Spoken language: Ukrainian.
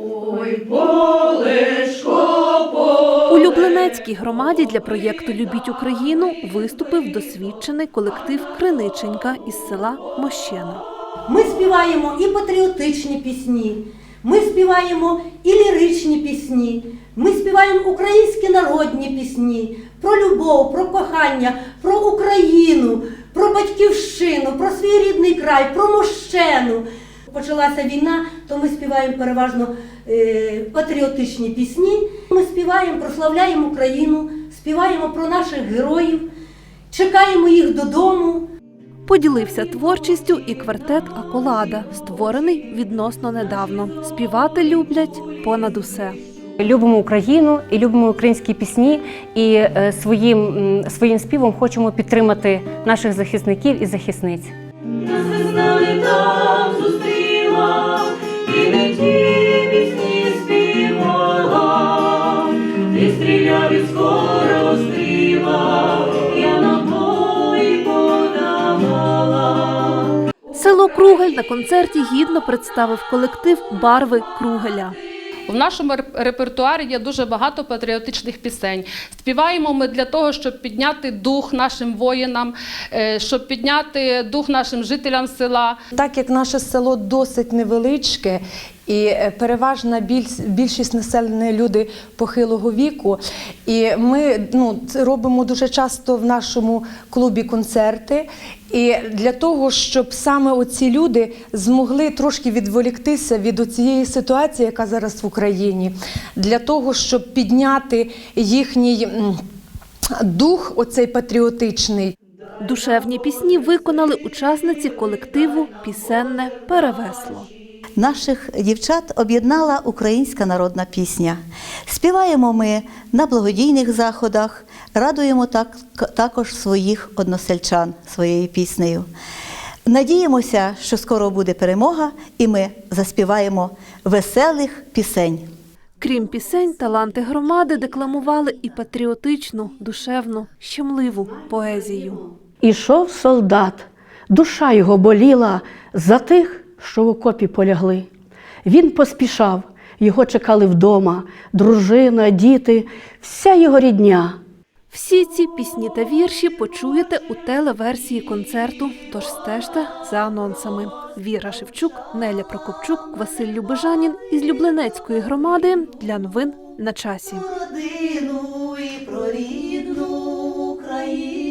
Ой, полешко, поле. У Люблинецькій громаді для проєкту Любіть Україну виступив досвідчений колектив Криниченька із села Мощена. Ми співаємо і патріотичні пісні, ми співаємо і ліричні пісні, ми співаємо українські народні пісні про любов, про кохання, про Україну, про батьківщину, про свій рідний край, про мощену. Почалася війна, то ми співаємо переважно е, патріотичні пісні. Ми співаємо, прославляємо Україну, співаємо про наших героїв, чекаємо їх додому. Поділився творчістю і квартет Аколада, створений відносно недавно. Співати люблять понад усе. Любимо Україну і любимо українські пісні, і е, своїм, своїм співом хочемо підтримати наших захисників і захисниць. Нас не знали там зустріла, Село Кругель на концерті гідно представив колектив Барви Кругеля. В нашому репертуарі є дуже багато патріотичних пісень. Співаємо ми для того, щоб підняти дух нашим воїнам, е, щоб підняти дух нашим жителям села. Так як наше село досить невеличке і е, переважна більш- більшість населення люди похилого віку, і ми ну, робимо дуже часто в нашому клубі концерти. І для того, щоб саме оці люди змогли трошки відволіктися від цієї ситуації, яка зараз в Україні, для того, щоб підняти їхній дух, оцей патріотичний. Душевні пісні виконали учасниці колективу Пісенне перевесло. Наших дівчат об'єднала українська народна пісня. Співаємо ми на благодійних заходах, радуємо так, також своїх односельчан своєю піснею. Надіємося, що скоро буде перемога, і ми заспіваємо веселих пісень. Крім пісень, таланти громади декламували і патріотичну, душевну, щемливу поезію. Ішов солдат, душа його боліла за тих, що в окопі полягли. Він поспішав, його чекали вдома, дружина, діти, вся його рідня. Всі ці пісні та вірші почуєте у телеверсії концерту. Тож стежте за анонсами. Віра Шевчук, Неля Прокопчук, Василь Любежанін із Люблинецької громади для новин на часі. Родину і про рідну Україну.